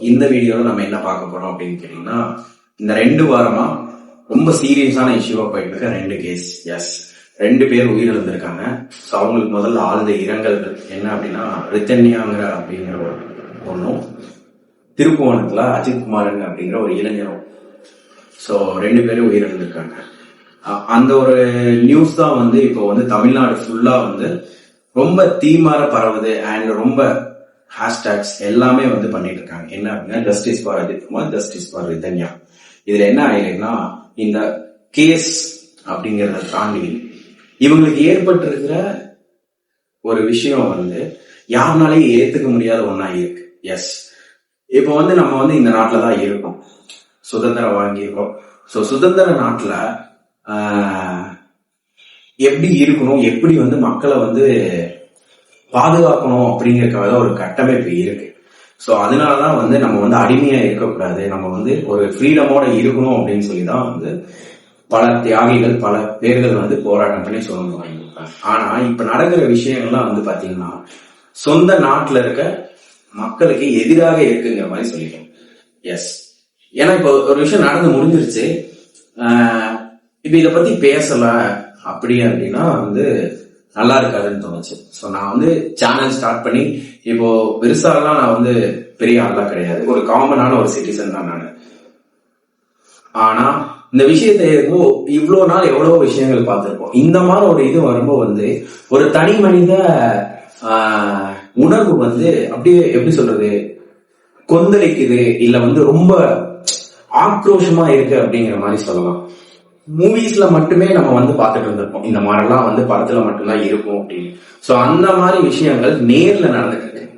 இந்த வீடியோவில் நம்ம என்ன பார்க்க போறோம் அப்படின்னு கேட்டீங்கன்னா இந்த ரெண்டு வாரமா ரொம்ப சீரியஸான இஷ்யூவா போயிட்டு இருக்க ரெண்டு கேஸ் எஸ் ரெண்டு பேர் உயிரிழந்திருக்காங்க. ஸோ அவங்களுக்கு முதல்ல ஆழ்ந்த இரங்கல் என்ன அப்படின்னா ரித்தன்யாங்கிற அப்படிங்கிற ஒரு பொண்ணும் திருப்புவனத்துல அஜித் குமாரன் அப்படிங்கிற ஒரு இளைஞரும். ஸோ ரெண்டு பேரும் உயிரிழந்திருக்காங்க. அ- அந்த ஒரு நியூஸ் தான் வந்து இப்போ வந்து தமிழ்நாடு ஃபுல்லா வந்து ரொம்ப தீமார பரவுது அண்ட் ரொம்ப ஹேஷ்டேக்ஸ் எல்லாமே வந்து பண்ணிட்டு இருக்காங்க என்ன அப்படின்னா justice for Ajith Kumar justice for Rithanya இதுல என்ன ஆயிடுன்னா இந்த கேஸ் அப்படிங்கறத தாண்டி இவங்களுக்கு ஏற்பட்டிருக்கிற ஒரு விஷயம் வந்து யாருனாலையும் ஏத்துக்க முடியாத ஒன்றா இருக்கு. எஸ் இப்போ வந்து நம்ம வந்து இந்த நாட்டில் தான் இருக்கோம். சுதந்திரம் வாங்கியிருக்கோம். ஸோ சுதந்திர நாட்டில் எப்படி இருக்கணும் எப்படி வந்து மக்களை வந்து பாதுகாக்கணும் அப்படிங்கறதுக்காக ஒரு கட்டமைப்பு இருக்கு. ஸோ அதனாலதான் வந்து நம்ம வந்து அடிமையா இருக்கக்கூடாது. நம்ம வந்து ஒரு ஃப்ரீடமோட இருக்கணும் அப்படின்னு சொல்லி தான் வந்து பல தியாகிகள் பல பேர்கள் வந்து போராட்டம் பண்ணி சுதந்திரம் வாங்கியிருப்பாங்க ஆனா இப்ப நடக்கிற விஷயங்கள்லாம் வந்து பாத்தீங்கன்னா சொந்த நாட்டுல இருக்க மக்களுக்கு எதிராக இருக்குங்கிற மாதிரி சொல்லிட்டோம். எஸ் ஏன்னா இப்போ ஒரு விஷயம் நடந்து முடிஞ்சிருச்சு. இப்ப இதை பத்தி பேசல அப்படி அப்படின்னா வந்து நல்லா இருக்காதுன்னு தோணுச்சு. ஸோ நான் வந்து சேனல் ஸ்டார்ட் பண்ணி இப்போ பெருசாலாம் நான் வந்து பெரிய ஆள்லாம் கிடையாது. ஒரு காமனான ஒரு சிட்டிசன் தான் நான். ஆனா இந்த விஷயத்தை எதுவும் இவ்வளோ நாள் எவ்வளோ விஷயங்கள் பார்த்துருக்கோம் இந்த மாதிரி ஒரு இது வரும்போது வந்து ஒரு தனி மனித ஆஹ், உணர்வு வந்து அப்படியே எப்படி சொல்றது கொந்தளிக்குது இல்ல வந்து ரொம்ப ஆக்ரோஷமா இருக்கு அப்படிங்கிற மாதிரி சொல்லலாம். மூவிஸ்ல மட்டுமே நம்ம வந்து பார்த்துட்டு இருந்திருப்போம் இந்த மாதிரிலாம் வந்து படத்துல மட்டும்தான் இருக்கும் அப்படின்னு. சோ அந்த மாதிரி விஷயங்கள் நேர்ல நடந்துட்டு இருக்கு.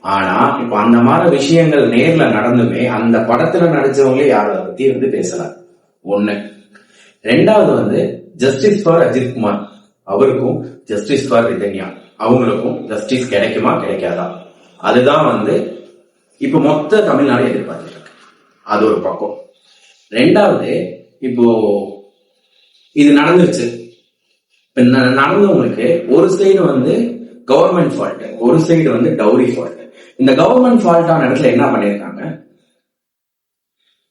ஆனா இப்ப அந்த மாதிரி விஷயங்கள் நேர்ல நடந்துமே அந்த படத்துல நடிச்சவங்களே யாரும் அதை பத்தி வந்து பேசல ஒண்ணு. ரெண்டாவது வந்து ஜஸ்டிஸ் ஃபார் அஜித் குமார். அவருக்கும் ஜஸ்டிஸ் ஃபார் ரிதன்யா அவங்களுக்கும் ஜஸ்டிஸ் கிடைக்குமா கிடைக்காதா? அதுதான் வந்து இப்ப மொத்த தமிழ்நாடு எதிர்பார்த்துட்டு இருக்கு. அது ஒரு பக்கம். ரெண்டாவது இப்போ இது நடந்துருச்சு. இப்ப ந- நடந்தவங்களுக்கு ஒரு சைடு வந்து கவர்மெண்ட் ஃபால்ட் ஒரு சைடு வந்து டவுரி ஃபால்ட் இந்த கவர்மெண்ட் ஃபால்ட்டான இடத்துல என்ன பண்ணியிருக்காங்க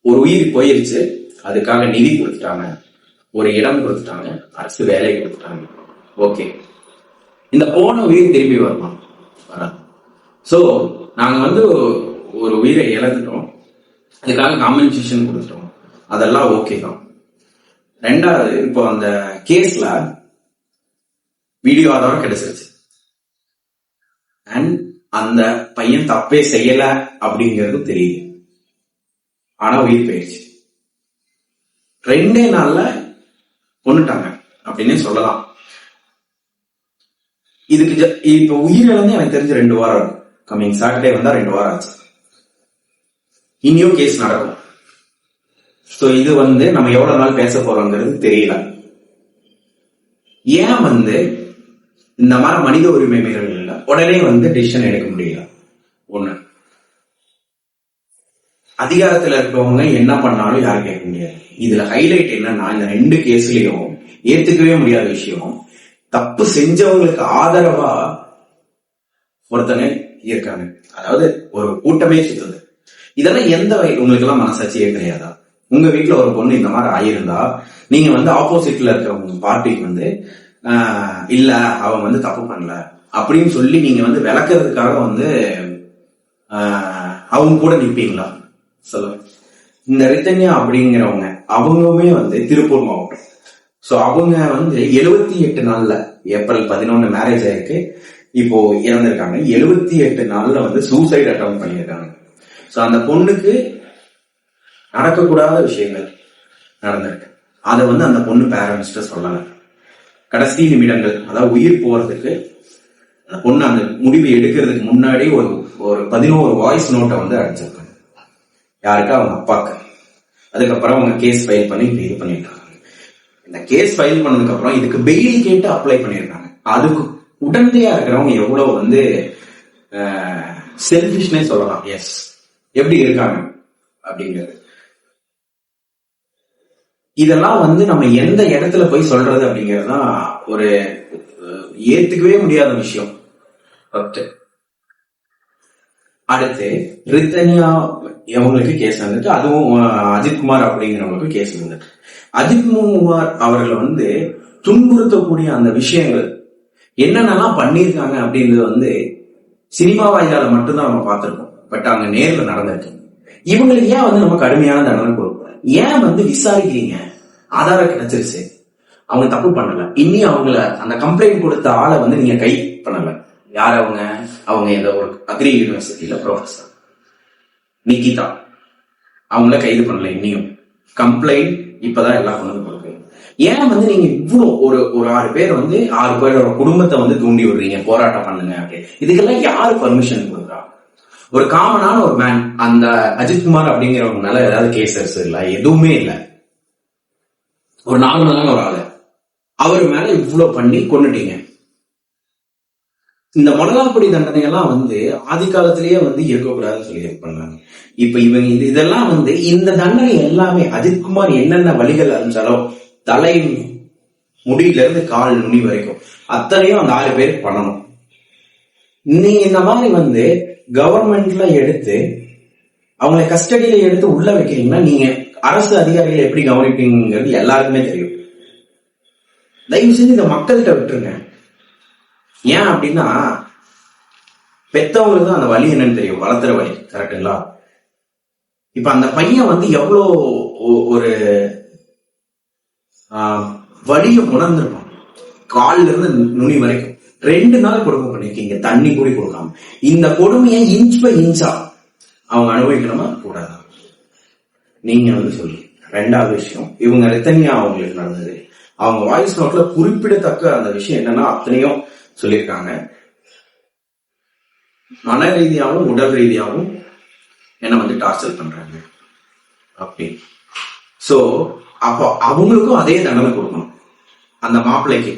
ஒரு உயிர் போயிருச்சு அதுக்காக நிதி கொடுத்துட்டாங்க. ஒரு இடம் கொடுத்துட்டாங்க அரசு வேலை கொடுத்துட்டாங்க. ஓகே இந்த போன உயிர் திரும்பி வருமா? வராது. ஸோ நாங்க வந்து ஒரு உயிரை இழந்துட்டோம். அதுக்காக காம்பன்சேஷன் கொடுத்துட்டோம். அதெல்லாம் ஓகே தான். ரெண்டாவது இப்போ அந்த கேஸ்ல வீடியோ ஆதாரம் கிடைச்சிருச்சு. அண்ட் அந்த பையன் தப்பே செய்யல அப்படிங்கிறது தெரியுது. ஆனா உயிர் போயிடுச்சு. ரெண்டே நாள்ல கொண்டுட்டாங்க அப்படின்னே சொல்லலாம். இதுக்கு இப்ப உயிரிழந்து எனக்கு தெரிஞ்சு ரெண்டு வாரம் கம்மிங் சாட்டர்டே வந்தா ரெண்டு வாரம் ஆச்சு. இனியும் கேஸ் நடக்கும். சோ இது வந்து நம்ம எவ்வளவு நாள் பேச போறோங்கிறது தெரியல. ஏன் வந்து இந்த மாதிரி மனித உரிமை மீறல்கள்ல உடனே வந்து டிசிஷன் எடுக்க முடியல. ஒண்ணு. அதிகாரத்துல இருக்கிறவங்க என்ன பண்ணாலும் யாரும் கேட்க முடியாது. இதுல ஹைலைட் என்னன்னா இந்த ரெண்டு கேஸ்லயும் ஏத்துக்கவே முடியாத விஷயம் தப்பு செஞ்சவங்களுக்கு ஆதரவா ஒருத்தங்க இருக்காங்க. அதாவது ஒரு கூட்டமே சுத்துது இதெல்லாம் எந்த வகை உங்களுக்கு எல்லாம் மனசாட்சியே கிடையாதா உங்க வீட்டுல ஒரு பொண்ணு இந்த மாதிரி ஆயிருந்தா நீங்க வந்து ஆப்போசிட்ல இருக்கிறவங்க பார்ட்டிக்கு வந்து இல்ல அவன் வந்து தப்பு பண்ணல. அப்படின்னு சொல்லி நீங்க வந்து விளக்குறதுக்காக வந்து அவங்க கூட நிற்பீங்களா சொல்லுங்க. இந்த ரித்தன்யா அப்படிங்கிறவங்க அவங்களுமே வந்து திருப்பூர் மாவட்டம். ஸோ அவங்க வந்து எழுபத்தி எட்டு நாள்ல ஏப்ரல் பதினொன்னு மேரேஜ் ஆயிருக்கு. இப்போ இறந்திருக்காங்க. எழுபத்தி எட்டு நாள்ல வந்து சூசைட் அட்டம் பண்ணியிருக்காங்க. ஸோ அந்த பொண்ணுக்கு நடக்கக்கூடாத விஷயங்கள் நடந்திருக்கு. அதை வந்து அந்த பொண்ணு பேரண்ட்ஸ்கிட்ட சொல்லலை. கடைசி நிமிடங்கள் அதாவது உயிர் போறதுக்கு அந்த பொண்ணு அந்த முடிவு எடுக்கிறதுக்கு முன்னாடி ஒரு ஒரு பதினோரு வாய்ஸ் நோட்டை வந்து அடிச்சிருக்காங்க. யாருக்கு? அவங்க அப்பாக்கு. அதுக்கப்புறம் அவங்க கேஸ் ஃபைல் பண்ணி இப்ப இது பண்ணிருக்காங்க. இந்த கேஸ் ஃபைல் பண்ணதுக்கு அப்புறம் இதுக்கு பெயில் கேட்டு அப்ளை பண்ணியிருக்காங்க அதுக்கு உடந்தையா இருக்கிறவங்க எவ்வளவு வந்து செல்ஃபிஷ்னே சொல்லலாம். எஸ் எப்படி இருக்காங்க? அப்படிங்கிறது. இதெல்லாம் வந்து நம்ம எந்த இடத்துல போய் சொல்றது அப்படிங்கிறது தான் ஒரு ஏத்துக்கவே முடியாத விஷயம். அடுத்து ரித்தன்யா அவங்களுக்கு கேஸ் வந்துட்டு அதுவும் அஜித்குமார் அப்படிங்கிறவங்களுக்கு கேஸ் வந்திருக்கு அஜித்குமார் அவர்களை வந்து துன்புறுத்தக்கூடிய அந்த விஷயங்கள் என்னென்னலாம் பண்ணியிருக்காங்க அப்படின்றது வந்து சினிமா வாயிலால மட்டும்தான் நம்ம பார்த்துருக்கோம். பட் அங்க நேர்ல நடந்திருக்கு. இவங்களுக்கு ஏன் வந்து நம்ம கடுமையான தண்டனை கொடுக்கும் ஏன் வந்து விசாரிக்கிறீங்க? ஆதாரம் கிடைச்சிருச்சு அவங்க தப்பு பண்ணல. இனி அவங்கள அந்த கம்ப்ளைண்ட் கொடுத்த ஆளை வந்து நீங்க கை பண்ணல. யார் அவங்க? அவங்க இந்த ஒரு அக்ரி யூனிவர்சிட்டியில ப்ரொஃபஸர் நிகிதா அவங்கள கைது பண்ணல இன்னியும் கம்ப்ளைண்ட் இப்பதான் எல்லாம் கொண்டு வந்து ஏன் வந்து நீங்க இவ்வளவு ஒரு ஒரு ஆறு பேர் வந்து ஆறு பேரோட குடும்பத்தை வந்து தூண்டி விடுறீங்க? போராட்டம் பண்ணுங்க அப்படின்னு. இதுக்கெல்லாம் யாரு பர்மிஷன் கொடுக்குறா? ஒரு காமனான ஒரு மேன் அந்த அஜித்குமார் அப்படிங்கிறவங்க மேல ஏதாவது கேசஸ் இல்ல எதுவுமே இல்ல. ஒரு நார்மலான ஒரு ஆளு. அவர் மேல இவ்வளவு பண்ணி கொன்னுட்டீங்க. இந்த மொடலாப்படி தண்டனை எல்லாம் வந்து ஆதி காலத்திலேயே வந்து இருக்கக்கூடாதுன்னு சொல்லி இது பண்ணாங்க. இப்ப இவங்க இது இதெல்லாம் வந்து இந்த தண்டனை எல்லாமே அஜித்குமார் என்னென்ன வழிகள் அறிஞ்சாலோ தலை முடியில இருந்து கால் நுனி வரைக்கும் அத்தனையும் அந்த ஆறு பேருக்கு பண்ணணும். நீங்க இந்த மாதிரி வந்து கவர்மெண்ட்ல எடுத்து அவங்களை கஸ்டடியில எடுத்து உள்ள வைக்கிறீங்கன்னா நீங்க அரசு அதிகாரிகளை எப்படி கவனிப்பீங்கிறது எல்லாருக்குமே தெரியும். தயவு செஞ்சு இதை மக்கள்கிட்ட விட்டுருங்க. ஏன் அப்படின்னா பெத்தவங்களுக்கு தான் அந்த வழி என்னன்னு தெரியும். வளர்த்துற வழி கரெக்டுங்களா இப்ப அந்த பையன் வந்து எவ்வளோ ஒரு ஆஹ், வலியை உணர்ந்திருப்பான். கால்ல இருந்து நுனி வரைக்கும். ரெண்டு நாள் கொடுமை பண்ணிருக்கீங்க தண்ணி கூட கொடுக்காம. இந்த கொடுமையை இன்ச் பை இன்ச்சா அவங்க அனுபவிக்கணுமா? கூடாதா? நீங்க வந்து சொல்லி. ரெண்டாவது விஷயம் இவங்க ரித்தன்யா அவங்களுக்கு நடந்தது. அவங்க வாய்ஸ் நோட்ல குறிப்பிடத்தக்க அந்த விஷயம் என்னன்னா அத்தனையும் சொல்லியிருக்காங்க. மன ரீதியாகவும் உடல் ரீதியாகவும் என்ன வந்து டார்ச்சர் பண்றாங்க. அப்படி. சோ அப்போ அவங்களுக்கும் அதே தண்டனை கொடுக்கணும். அந்த மாப்பிள்ளைக்கு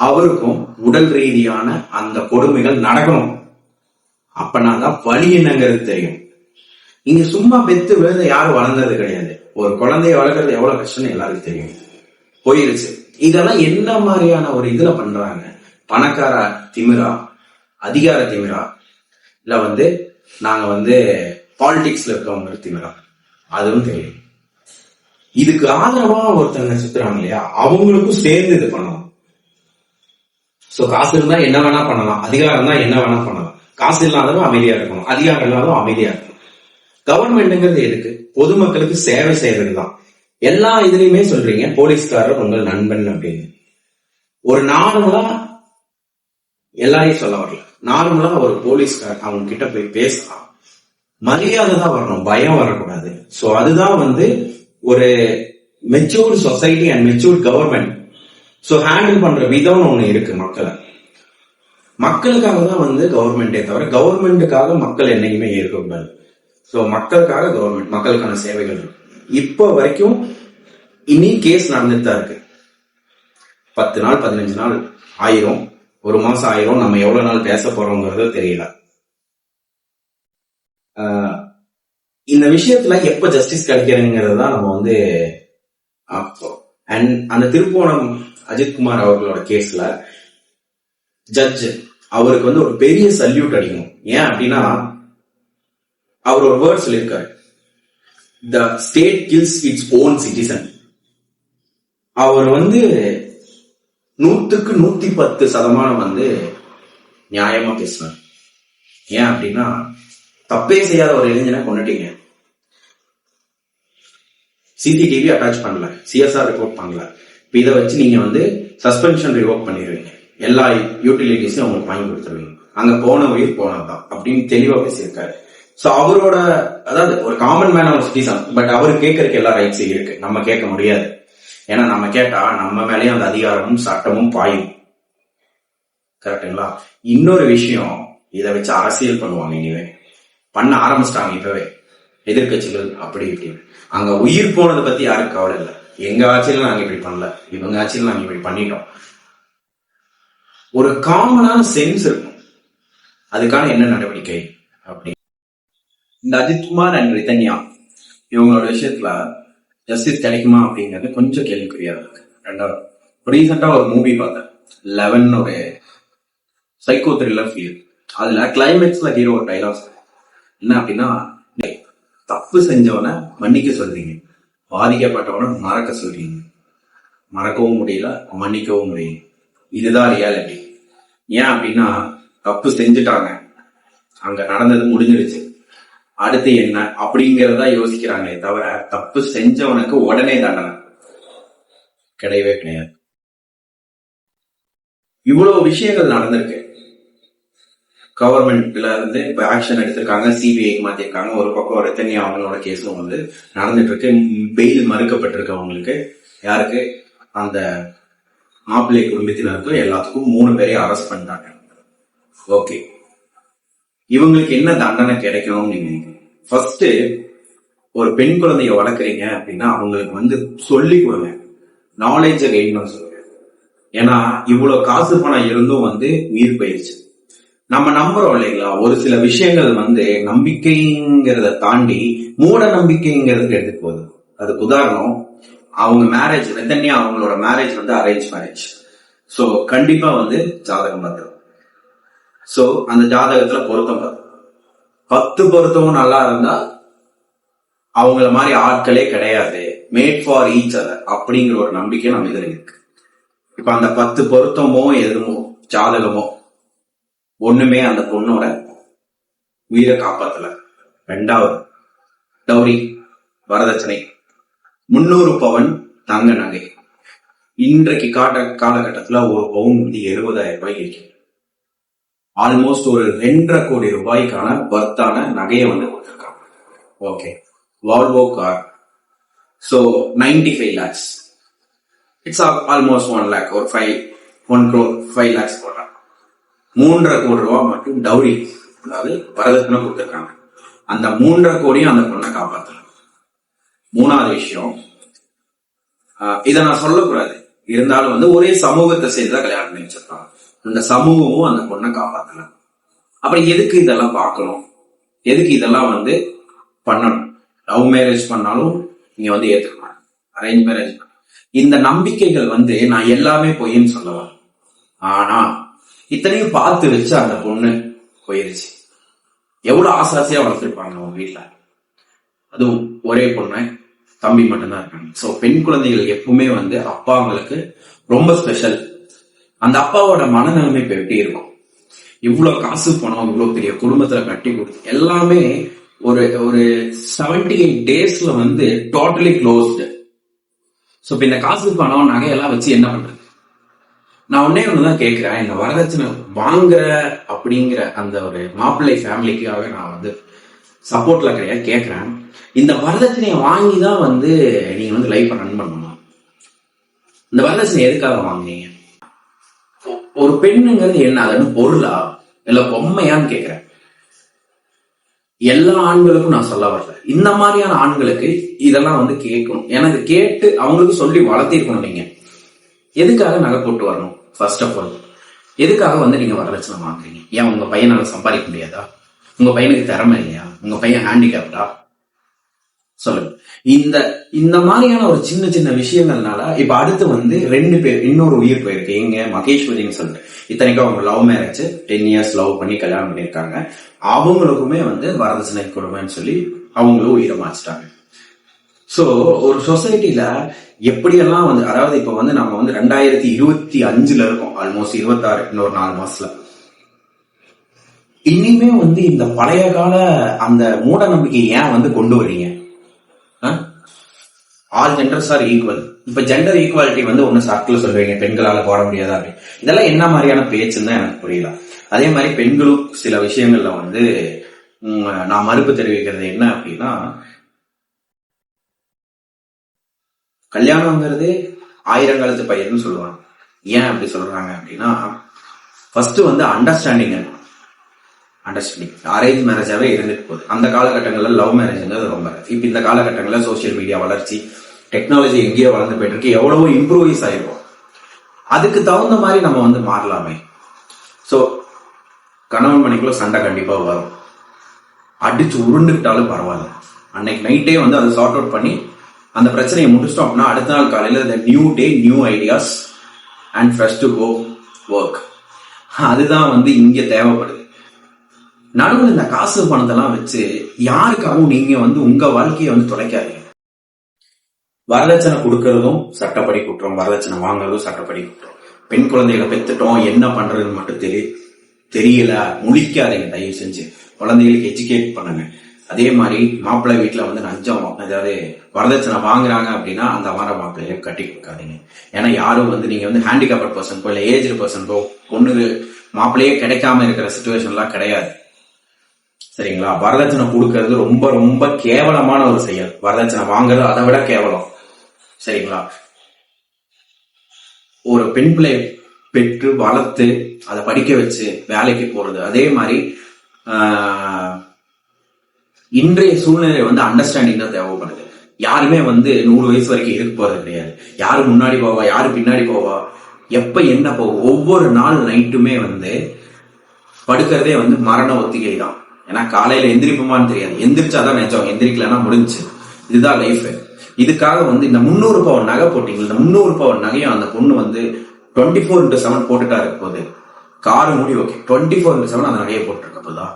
அவருக்கும் உடல் ரீதியான அந்த கொடுமைகள் நடக்கணும். அப்பனாதான் வழி என்னங்கிறது தெரியும். இங்க சும்மா பெத்து விழுந்த யாரும் வளர்ந்தது கிடையாது. ஒரு குழந்தைய வளர்க்கறது எவ்வளவு கஷ்டம்னு எல்லாருக்கும் தெரியும். போயிருச்சு. இதெல்லாம் என்ன மாதிரியான ஒரு இதுல பண்றாங்க? பணக்கார திமிரா? அதிகார திமிரா? இல்ல வந்து நாங்க வந்து பாலிடிக்ஸ்ல இருக்கவங்க திமிரா? அதுவும் தெரியும். இதுக்கு ஆதரவா ஒருத்தங்க சுத்துறாங்க இல்லையா? அவங்களுக்கும் சேர்ந்து இது பண்ணணும். சோ காசு இருந்தா என்ன வேணா பண்ணலாம். அதிகாரம் தான் என்ன வேணா பண்ணலாம். காசு இல்லாதவங்க அமைதியா இருக்கணும். அதிகாரம் இல்லாதவங்க அமைதியா இருக்கணும். கவர்மெண்ட்ங்கிறது எதுக்கு? பொதுமக்களுக்கு சேவை செய்யறது தான் எல்லா இதுலயுமே சொல்றீங்க போலீஸ்காரர் உங்கள் நண்பன் அப்படின்னு. ஒரு நார்மலா எல்லாரையும் சொல்ல வரல. நார்மலா ஒரு போலீஸ்கார் அவங்க கிட்ட போய் பேசலாம். மரியாதை தான் வரணும். பயம் வரக்கூடாது. சோ அதுதான் வந்து ஒரு matured society and matured government so handle பண்ற விதம்னு ஒன்று இருக்கு மக்களை. மக்களுக்காக தான் வந்து கவர்மெண்டே தவிர கவர்மெண்ட்டுக்காக மக்கள் என்னைக்குமே இருக்கக்கூடாது. ஸோ மக்களுக்காக கவர்மெண்ட் மக்களுக்கான சேவைகள் இப்போ வரைக்கும் இனி கேஸ் நடந்துட்டு தான் இருக்கு. பத்து நாள் பதினஞ்சு நாள் ஆயிரும். ஒரு மாசம் ஆயிரும். நம்ம எவ்வளவு நாள் பேச போறோங்கிறது தெரியல. ஆஹ் இந்த விஷயத்துல எப்ப ஜஸ்டிஸ் கிடைக்கிறதுங்கிறது தான் நம்ம வந்து அண்ட் அந்த திருப்போணம் அஜித்குமார் அவர்களோட கேஸ்ல ஜட்ஜ் அவருக்கு வந்து ஒரு பெரிய சல்யூட் அடிக்கணும். ஏன் அப்படின்னா அவர் ஒரு வேர்ட் சொல்லியிருக்காரு. The state kills its own citizen அவர் வந்து நூத்துக்கு நூத்தி பத்து சதமானம் வந்து நியாயமா பேசினார் ஏன் அப்படின்னா தப்பே செய்யாத ஒரு இளைஞனை கொண்டுட்டீங்க சிசிடிவி அட்டாச் பண்ணல. சிஎஸ்ஆர் ரிப்போர்ட் பண்ணல. இதை வச்சு நீங்க வந்து சஸ்பென்ஷன் ரிவோக் பண்ணிடுவீங்க. எல்லா யூட்டிலிட்டிஸும் அவங்களுக்கு வாங்கி கொடுத்துருவீங்க. அங்க போன உயிர் போனதுதான் அப்படின்னு தெளிவா பேசியிருக்காரு. சோ அவரோட அதாவது ஒரு காமன் மேன் ஒரு சிட்டிசன் பட் அவர் கேட்கறதுக்கு எல்லா ரைட்ஸும் இருக்கு. நம்ம கேட்க முடியாது. ஏன்னா நம்ம கேட்டா நம்ம மேலேயும் அந்த அதிகாரமும் சட்டமும் பாயும். கரெக்டுங்களா இன்னொரு விஷயம் இதை வச்சு அரசியல் பண்ணுவாங்க இனிமே. பண்ண ஆரம்பிச்சிட்டாங்க இப்பவே. எதிர்க்கட்சிகள் அப்படி இப்படி அங்க உயிர் போனதை பத்தி யாருக்கு கவலை இல்லை எங்க ஆட்சியில நாங்க இப்படி பண்ணல. இவங்க ஆட்சியில நாங்க இப்படி பண்ணிட்டோம். ஒரு காமனான சென்ஸ் இருக்கும். அதுக்கான என்ன நடவடிக்கை அப்படி இந்த அஜித்குமார் அண்ட் ரிதன்யா இவங்களோட விஷயத்துல ஜஸ்டிஸ் கிடைக்குமா அப்படிங்கிறது கொஞ்சம் கேள்விக்குரியா இருக்கு. ரெண்டாவது ரீசெண்டா ஒரு மூவி பார்த்தேன். லெவன் ஒரு சைக்கோ த்ரில்லர் ஃபீல் அதுல கிளைமேக்ஸ்ல ஹீரோ ஒரு என்ன அப்படின்னா தப்பு செஞ்சவனை மன்னிக்க சொல்றீங்க. பாதிக்கப்பட்டவனை மறக்க சொல்றீங்க மறக்கவும் முடியல மன்னிக்கவும் முடியும் இதுதான் ரியாலிட்டி ஏன் அப்படின்னா தப்பு செஞ்சுட்டாங்க. அங்க நடந்தது முடிஞ்சிடுச்சு. அடுத்து என்ன? அப்படிங்கிறதா யோசிக்கிறாங்களே தவிர தப்பு செஞ்சவனுக்கு உடனே தண்டனை. கிடையவே கிடையாது. இவ்வளவு விஷயங்கள் நடந்திருக்கு. கவர்மெண்ட்ல இருந்து இப்ப ஆக்ஷன் எடுத்திருக்காங்க சிபிஐ மாத்திருக்காங்க. ஒரு பக்கம் ரத்தனி அவங்களோட கேஸும் வந்து நடந்துட்டு இருக்கு பெயில் மறுக்கப்பட்டிருக்கவங்களுக்கு யாருக்கு? அந்த மாப்பிள்ளை குடும்பத்தினருக்கும் எல்லாத்துக்கும் மூணு பேரையும் அரெஸ்ட் பண்ணிட்டாங்க. ஓகே இவங்களுக்கு என்ன தண்டனை கிடைக்கணும்னு நீங்க ஃபர்ஸ்ட் ஒரு பெண் குழந்தைய வளர்க்குறீங்க அப்படின்னா அவங்களுக்கு வந்து சொல்லி கொடுங்க. நாலேஜை கெயின் பண்ண சொல்லுங்க. ஏன்னா இவ்வளவு காசு பணம் இருந்தும் வந்து உயிர் போயிருச்சு. நம்ம நம்புறோம் இல்லைங்களா? ஒரு சில விஷயங்கள் வந்து நம்பிக்கைங்கிறத தாண்டி மூட நம்பிக்கைங்கிறதுக்கு எடுத்துட்டு போகுது. அதுக்கு உதாரணம் அவங்க மேரேஜ் நெத்தனியா அவங்களோட மேரேஜ் வந்து அரேஞ்ச் மேரேஜ் ஸோ கண்டிப்பா வந்து ஜாதகம் பார்த்துரும் ஸோ அந்த ஜாதகத்துல பொருத்தம் பார்த்து பத்து பொருத்தமும் நல்லா இருந்தா அவங்கள மாதிரி ஆட்களே கிடையாது. மேட் ஃபார் ஈச் அதர் அப்படிங்கிற ஒரு நம்பிக்கை நம்ம இதில் இருக்கு. இப்ப அந்த பத்து பொருத்தமோ எதுமோ ஜாதகமோ ஒண்ணுமே அந்த பொண்ணோட உயிரை காப்பாத்தல. ரெண்டாவது டௌரி வரதட்சணை. முன்னூறு பவன் தங்க நகை. இன்றைக்கு காட்ட காலகட்டத்துல ஒரு பவுன் வந்து எழுபதாயிரம் ரூபாய் இருக்கு ஆல்மோஸ்ட் ஒரு ரெண்டரை கோடி ரூபாய்க்கான வர்த்தான நகையை வந்து கொடுத்துருக்காங்க okay Volvo car so ninety five lakhs it's almost one lakh ஒரு five one crore five lakhs போடுறாங்க மூன்றரை கோடி ரூபா மட்டும் டவுரி அதாவது வரதட்சணை கொடுத்துருக்காங்க. அந்த மூன்றரை கோடியும் அந்த பொண்ணை காப்பாற்றலாம் மூணாவது விஷயம் ஆஹ் இதை நான் சொல்லக்கூடாது. இருந்தாலும் வந்து ஒரே சமூகத்தை சேர்ந்துதான் கல்யாணம் பண்ணி வச்சிருக்காங்க அந்த சமூகமும் அந்த பொண்ணை காப்பாற்றலாம் அப்புறம் எதுக்கு இதெல்லாம் பார்க்கணும்? எதுக்கு இதெல்லாம் வந்து பண்ணணும்? லவ் மேரேஜ் பண்ணாலும் நீங்க வந்து ஏற்றுக்கலாம் அரேஞ்ச் மேரேஜ் இந்த நம்பிக்கைகள் வந்து நான் எல்லாமே பொய்ன்னு சொல்லலாம் ஆனா இத்தனையும் பார்த்து வச்சு அந்த பொண்ணு போயிருச்சு. எவ்வளவு ஆசாசியா வளர்த்துருப்பாங்க அவங்க வீட்டுல அதுவும் ஒரே பொண்ணு தம்பி மட்டும்தான் இருக்காங்க. சோ பெண் குழந்தைகள் எப்பவுமே வந்து அப்பாங்களுக்கு ரொம்ப ஸ்பெஷல் அந்த அப்பாவோட மனநிலைமை இப்ப எப்படி இருக்கும்? இவ்வளவு காசு பணம் இவ்வளவு பெரிய குடும்பத்துல கட்டி கொடுத்து எல்லாமே ஒரு ஒரு செவன்டி எயிட் டேஸ்ல வந்து டோட்டலி க்ளோஸ்டு சோ இப்ப இந்த காசு பணம் நகையெல்லாம் வச்சு என்ன பண்றது? நான் ஒன்னே தான் கேட்குறேன். இந்த வரதட்சணை வாங்குற அப்படிங்கிற அந்த ஒரு மாப்பிள்ளை ஃபேமிலிக்காக நான் வந்து சப்போர்ட்ல கிடையாது கேட்குறேன். இந்த வரதட்சணையை வாங்கி தான் வந்து நீங்க வந்து லைஃப்பை ரன் பண்ணணும். இந்த வரதட்சணை எதுக்காக வாங்குனீங்க? ஒரு பெண்ணுங்கிறது என்ன? அது பொருளா? இல்லை பொம்மையான்னு கேட்குறேன். எல்லா ஆண்களுக்கும் நான் சொல்ல வரல. இந்த மாதிரியான ஆண்களுக்கு இதெல்லாம் வந்து கேட்கணும். எனக்கு கேட்டு அவங்களுக்கு சொல்லி வளர்த்திருக்கணும் நீங்கள் எதுக்காக நகை போட்டு வரணும்? ஃபர்ஸ்ட் ஆஃப் ஆல் எதுக்காக வந்து நீங்க வரலட்சணை வாங்குறீங்க? ஏன் உங்க பையனால சம்பாதிக்க முடியாதா? உங்க பையனுக்கு திறமை இல்லையா? உங்க பையன் ஹேண்டிகேப்டா சொல்லுங்க. இந்த இந்த மாதிரியான ஒரு சின்ன சின்ன விஷயங்கள்னால இப்ப அடுத்து வந்து ரெண்டு பேர் இன்னொரு உயிர் போயிருக்கு. எங்க மகேஸ்வரின்னு சொல்லிட்டு இத்தனைக்கும் அவங்க love marriage ten years love பண்ணி கல்யாணம் பண்ணியிருக்காங்க. அவங்களுக்குமே வந்து வரதட்சணை கொடுமைன்னு சொல்லி அவங்களும் உயிரை மாச்சிட்டாங்க ஸோ ஒரு சொசைட்டில எப்படியெல்லாம் வந்து அதாவது இப்போ வந்து நம்ம வந்து ரெண்டாயிரத்தி இருபத்தி அஞ்சுல இருக்கோம். ஆல்மோஸ்ட் இருபத்தாறு இன்னொரு நாலு மாசத்துல. இனிமே வந்து இந்த பழைய கால அந்த மூட நம்பிக்கை ஏன் வந்து கொண்டு வரீங்க? ஆல் ஜெண்டர்ஸ் ஆர் ஈக்குவல் இப்ப ஜெண்டர் ஈக்குவாலிட்டி வந்து ஒன்னு சாக்கில் சொல்றீங்க. பெண்களால போட முடியாதா அப்படின்னு இதெல்லாம் என்ன மாதிரியான பேச்சுன்னு தான் எனக்கு புரியல. அதே மாதிரி பெண்களும் சில விஷயங்கள்ல வந்து நான் மறுப்பு தெரிவிக்கிறது என்ன அப்படின்னா கல்யாணங்கிறது ஆயிரங்காலத்து பையன்னு சொல்லுவாங்க. ஏன் அப்படி சொல்றாங்க அப்படின்னா ஃபர்ஸ்ட் வந்து அண்டர்ஸ்டாண்டிங் அண்டர்ஸ்டாண்டிங் அரேஞ்ச் மேரேஜாவே இருந்துட்டு போகுது. அந்த காலகட்டங்களில் லவ் மேரேஜ்ங்கிறது ரொம்ப இப்போ இந்த காலகட்டங்களில் சோஷியல் மீடியா வளர்ச்சி டெக்னாலஜி எங்கேயோ வளர்ந்து போயிட்டு இருக்கு. எவ்வளவோ இம்ப்ரூவைஸ் ஆயிருக்கும் அதுக்கு தகுந்த மாதிரி நம்ம வந்து மாறலாமே. ஸோ கணவன் மணிக்குள்ள சண்டை கண்டிப்பாக வரும். அடிச்சு உருண்டுக்கிட்டாலும் பரவாயில்ல. அன்னைக்கு நைட்டே வந்து அதை சார்ட் அவுட் பண்ணி அந்த பிரச்சனையை முடிச்சிட்டோம் அப்படின்னா அடுத்த நாள் காலையில இந்த new day new ideas and fresh to go work அதுதான் வந்து இங்கே தேவைப்படுது. நடுவில் இந்த காசு பணத்தெல்லாம் வச்சு யாருக்காகவும் நீங்க வந்து உங்க வாழ்க்கையை வந்து தொலைக்காதீங்க. வரதட்சணை கொடுக்கறதும் சட்டப்படி குற்றம் வரதட்சணை வாங்குறதும் சட்டப்படி குற்றம். பெண் குழந்தைகளை பெற்றுட்டோம் என்ன பண்றதுன்னு மட்டும் தெரிய தெரியல. முழிக்காதீங்க தயவு செஞ்சு. குழந்தைகளுக்கு எஜுகேட் பண்ணுங்க. அதே மாதிரி மாப்பிள்ளை வீட்டில் வந்து லஞ்சம் அதாவது வரதட்சணை வாங்குறாங்க அப்படின்னா அந்த வார மாப்பிள்ளைய கட்டி கொடுக்காதீங்க. ஏன்னா யாரும் வந்து நீங்க வந்து ஹேண்டிகேப்ட் பர்சன்கோ இல்லை ஏஜ்டு பர்சன்கோ பொண்ணு மாப்பிள்ளையே கிடைக்காம இருக்கிற சுச்சுவேஷன்லாம் கிடையாது. சரிங்களா? வரதட்சணை கொடுக்கறது ரொம்ப ரொம்ப கேவலமான ஒரு செயல். வரதட்சணை வாங்குறது அதை விட கேவலம். சரிங்களா? ஒரு பெண் பிள்ளை பெற்று வளர்த்து அதை படிக்க வச்சு வேலைக்கு போறது. அதே மாதிரி இன்றைய சூழ்நிலை வந்து அண்டர்ஸ்டாண்டிங் தான் தேவைப்படுது. யாருமே வந்து நூறு வயசு வரைக்கும் இருக்க போறது கிடையாது. யாரு முன்னாடி போவா யாரு பின்னாடி போவா எப்ப என்ன போகும் ஒவ்வொரு நாள் நைட்டுமே வந்து படுக்கிறதே வந்து மரண ஒத்திகை தான். ஏன்னா காலையில எந்திரிப்போமான்னு தெரியாது. எந்திரிச்சாதான் நினைச்சோம் எந்திரிக்கலன்னா முடிஞ்சுச்சு இதுதான் லைஃப் இதுக்காக வந்து இந்த முந்நூறு பவன் நகை போட்டிங்க இந்த முந்நூறு பவன் நகையும் அந்த பொண்ணு வந்து டுவெண்ட்டி ஃபோர் இன்ட்டு செவன் போட்டுட்டா இருக்க போகுது காரு மூடி okay twenty four into seven அந்த நகையை போட்டுருக்க போதா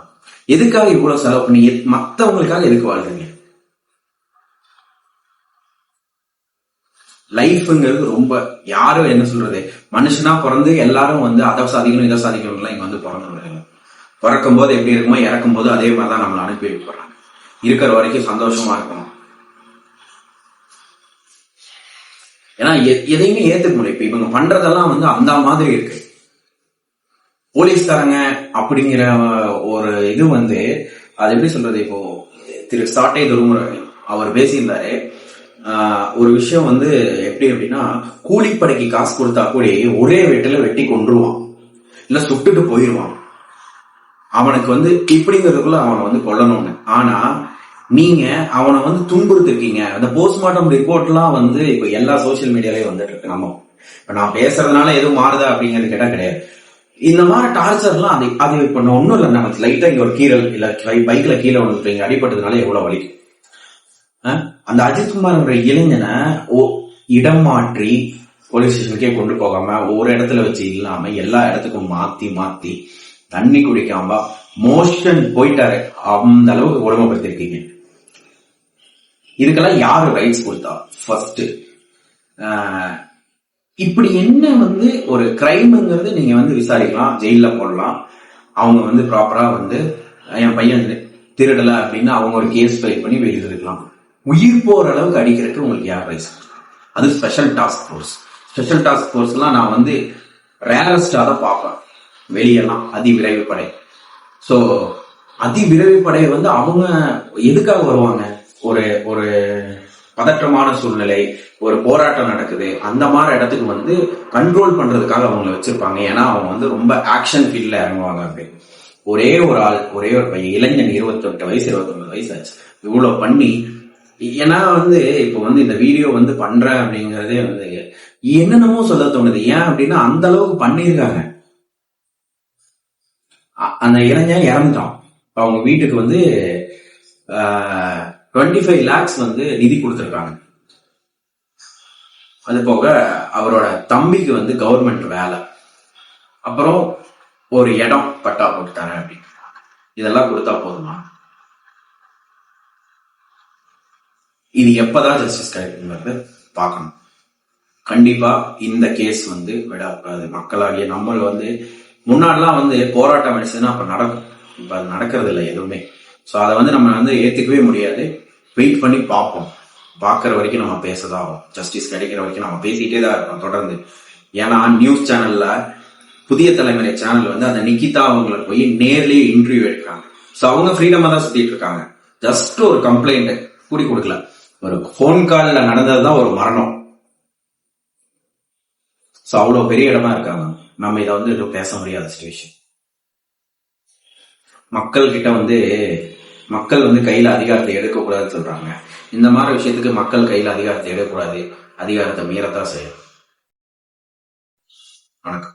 எதுக்காக இவ்வளவு செலவு பண்ணி மத்தவங்களுக்காக எதுக்கு வாழ்றீங்க? லைஃப்ங்கிறது ரொம்ப யாரும் என்ன சொல்றது? மனுஷனா பிறந்து எல்லாரும் வந்து அதை சாதிக்கணும் இதை சாதிக்கணும்லாம் இங்க வந்து பிறந்து பிறக்கும் போது எப்படி இருக்குமோ இறக்கும் போது அதே மாதிரிதான் நம்மளை அனுப்பி வைக்கிறாங்க. இருக்கிற வரைக்கும் சந்தோஷமா இருக்கணும். ஏன்னா எ- எதையுமே ஏத்துக்க முடியும் இப்ப இவங்க பண்றதெல்லாம் வந்து அந்த மாதிரி இருக்கு. போலீஸ்காரங்க அப்படிங்கிற ஒரு இது வந்து அது எப்படி சொல்றது இப்போ திரு சாட்டை துருமுறை அவர் பேசியிருந்தாரு. ஆஹ், ஒரு விஷயம் வந்து எப்படி அப்படின்னா கூலிப்படைக்கு காசு கொடுத்தா கூட ஒரே வெட்டில வெட்டி கொன்றுவான். இல்ல சுட்டுட்டு போயிடுவான் அவனுக்கு வந்து இப்படிங்கிறதுக்குள்ள அவனை வந்து கொல்லணும்னு. ஆனா நீங்க அவனை வந்து துன்புறுத்திருக்கீங்க. அந்த போஸ்ட்மார்ட்டம் ரிப்போர்ட்லாம் வந்து இப்ப எல்லா சோசியல் மீடியாலயும் வந்துட்டு இருக்கு. நம்ம இப்ப நான் பேசுறதுனால எதுவும் மாறுதா அப்படிங்கிறது கேட்டா கிடையாது. இந்த மாதிரி டார்ச்சர்லாம் அது அது இப்ப நான் ஒண்ணும் இல்லை. நமக்கு லைட்டா இங்க ஒரு கீரல் இல்ல பைக்ல கீழே வந்துருக்கீங்க அடிபட்டதுனால எவ்வளவு வலி அந்த அஜித்குமார்ங்கிற இளைஞனை ஓ- இடம் மாற்றி போலீஸ் ஸ்டேஷனுக்கே கொண்டு போகாம ஒரு இடத்துல வச்சு இல்லாம எல்லா இடத்துக்கும் மாத்தி மாத்தி தண்ணி குடிக்காம மோஷன் போயிட்டாரு. அந்த அளவுக்கு கொடுமைப்படுத்திருக்கீங்க இதுக்கெல்லாம் யாரு ரைட்ஸ் கொடுத்தா? ஃபர்ஸ்ட் இப்படி என்ன வந்து ஒரு கிரைம்ங்கிறது நீங்க வந்து விசாரிக்கலாம் ஜெயில போடலாம். அவங்க வந்து ப்ராப்பரா வந்து என் பையன் திருடல அப்படின்னு அவங்க ஒரு கேஸ் ஃபைல் பண்ணி வெளியில் இருக்கலாம் உயிர் போற அளவுக்கு அடிக்கிறதுக்கு உங்களுக்கு யார் ரைஸ் அது special task force special task ஃபோர்ஸ்லாம் நான் வந்து ரேரஸ்டா தான் பார்ப்பேன். வெளியெல்லாம் அதிவிரைவு படை ஸோ அதி விரைவு படை வந்து அவங்க எதுக்காக வருவாங்க? ஒரு ஒரு பதற்றமான சூழ்நிலை ஒரு போராட்டம் நடக்குது. அந்த மாதிரி இடத்துக்கு வந்து கண்ட்ரோல் பண்றதுக்காக அவங்கள வச்சிருப்பாங்க. ஏன்னா அவங்க வந்து ரொம்ப ஆக்ஷன் ஃபீல்ட்ல இறங்குவாங்க அப்படி. ஒரே ஒரு ஆள் ஒரே ஒரு பையன் இளைஞன் இருபத்தெட்டு வயசு இருபத்தொன்பது வயசு ஆச்சு. இவ்வளவு பண்ணி ஏன்னா வந்து இப்போ வந்து இந்த வீடியோ வந்து பண்றேன் அப்படிங்கறதே வந்து என்னென்னமோ சொல்ல தோணுது. ஏன் அப்படின்னா அந்த அளவுக்கு பண்ணியிருக்காங்க. அந்த இளைஞன் இறந்துட்டான். அவங்க வீட்டுக்கு வந்து டுவெண்ட்டி ஃபைவ் லேக்ஸ் வந்து நிதி கொடுத்துருக்காங்க. அது போக அவரோட தம்பிக்கு வந்து கவர்மெண்ட் வேலை. அப்புறம் ஒரு இடம் பட்டா போட்டு தரேன் அப்படின்னு. இதெல்லாம் கொடுத்தா போதுமா? இது எப்பதான் ஜஸ்டிஸ் கிடைக்குங்கிறது பார்க்கணும். கண்டிப்பா இந்த கேஸ் வந்து விடக்கூடாது. மக்களாகிய நம்ம வந்து முன்னாடிலாம் வந்து போராட்டம் அடிச்சதுன்னா அப்ப நடக்கும். இப்ப அது நடக்கிறது இல்லை எதுவுமே. ஸோ அதை வந்து நம்ம வந்து ஏத்துக்கவே முடியாது. வெயிட் பண்ணி பார்ப்போம். பார்க்குற வரைக்கும் நம்ம பேசதான் ஆகும் ஜஸ்டிஸ் கிடைக்கிற வரைக்கும் நம்ம பேசிக்கிட்டே தான் இருக்கோம் தொடர்ந்து. ஏன்னா நியூஸ் சேனல்ல புதிய தலைமுறை சேனல் வந்து அந்த நிக்கிதா அவங்கள போய் நேர்லேயே இன்டர்வியூ எடுக்கிறாங்க. ஸோ அவங்க ஃப்ரீடமா தான் சுத்திட்டு இருக்காங்க. ஜஸ்ட் ஒரு கம்ப்ளைண்ட் கூடி கொடுக்கல. ஒரு ஃபோன் கால்ல நடந்ததுதான் ஒரு மரணம். ஸோ அவ்வளோ பெரிய இடமா இருக்காங்க. நம்ம இதை வந்து எதுவும் பேச முடியாத சுச்சுவேஷன் மக்கள் கிட்ட வந்து மக்கள் வந்து கையில அதிகாரத்தை எடுக்கக்கூடாதுன்னு சொல்றாங்க. இந்த மாதிரி விஷயத்துக்கு மக்கள் கையில அதிகாரத்தை எடுக்கக்கூடாது. அதிகாரத்தை மீறத்தான் செய்யும் வணக்கம்.